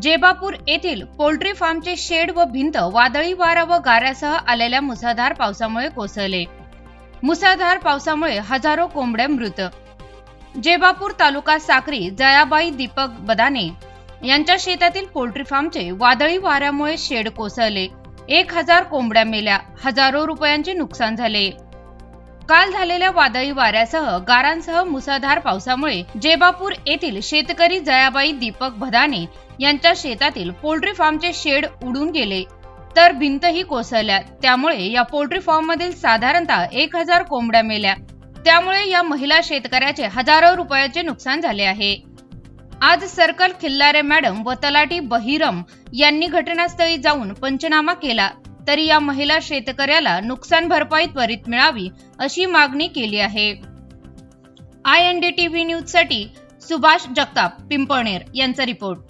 जेबापूर येथील poultry फार्मचे shade व भिंत वादळी वारा व गाऱ्यासह आलेल्या मुसळधार पावसामुळे कोसळले. मुसळधार पावसामुळे हजारो कोंबड्या मृत. जेबापूर तालुका साक्री जयाबाई दीपक बदाने यांच्या शेतातील पोल्ट्री फार्मचे वादळी वाऱ्यामुळे शेड कोसळले. एक हजार कोंबड्या मेल्या. हजारो रुपयांचे नुकसान झाले. काल झालेल्या वादळी वाऱ्यासह गारांसह मुसळधार पावसामुळे जेबापूर येथील शेतकरी जयाबाई दीपक भदाने यांच्या शेतातील पोल्ट्री फार्मचे शेड उडून गेले. तर भिंतही कोसळल्या. त्यामुळे या पोल्ट्री फार्म मधील साधारणतः एक हजार कोंबड्या मेल्या. त्यामुळे या महिला शेतकऱ्याचे हजारो रुपयाचे नुकसान झाले आहे. आज सर्कल खिल्लारे मॅडम व तलाटी बहिरम यांनी घटनास्थळी जाऊन पंचनामा केला. तरी या महिला शेतकऱ्याला नुकसान भरपाई त्वरित मिळावी अशी मागणी केली आहे. आय एन डी टीव्ही न्यूजसाठी सुभाष जगताप पिंपळनेर यांचा रिपोर्ट.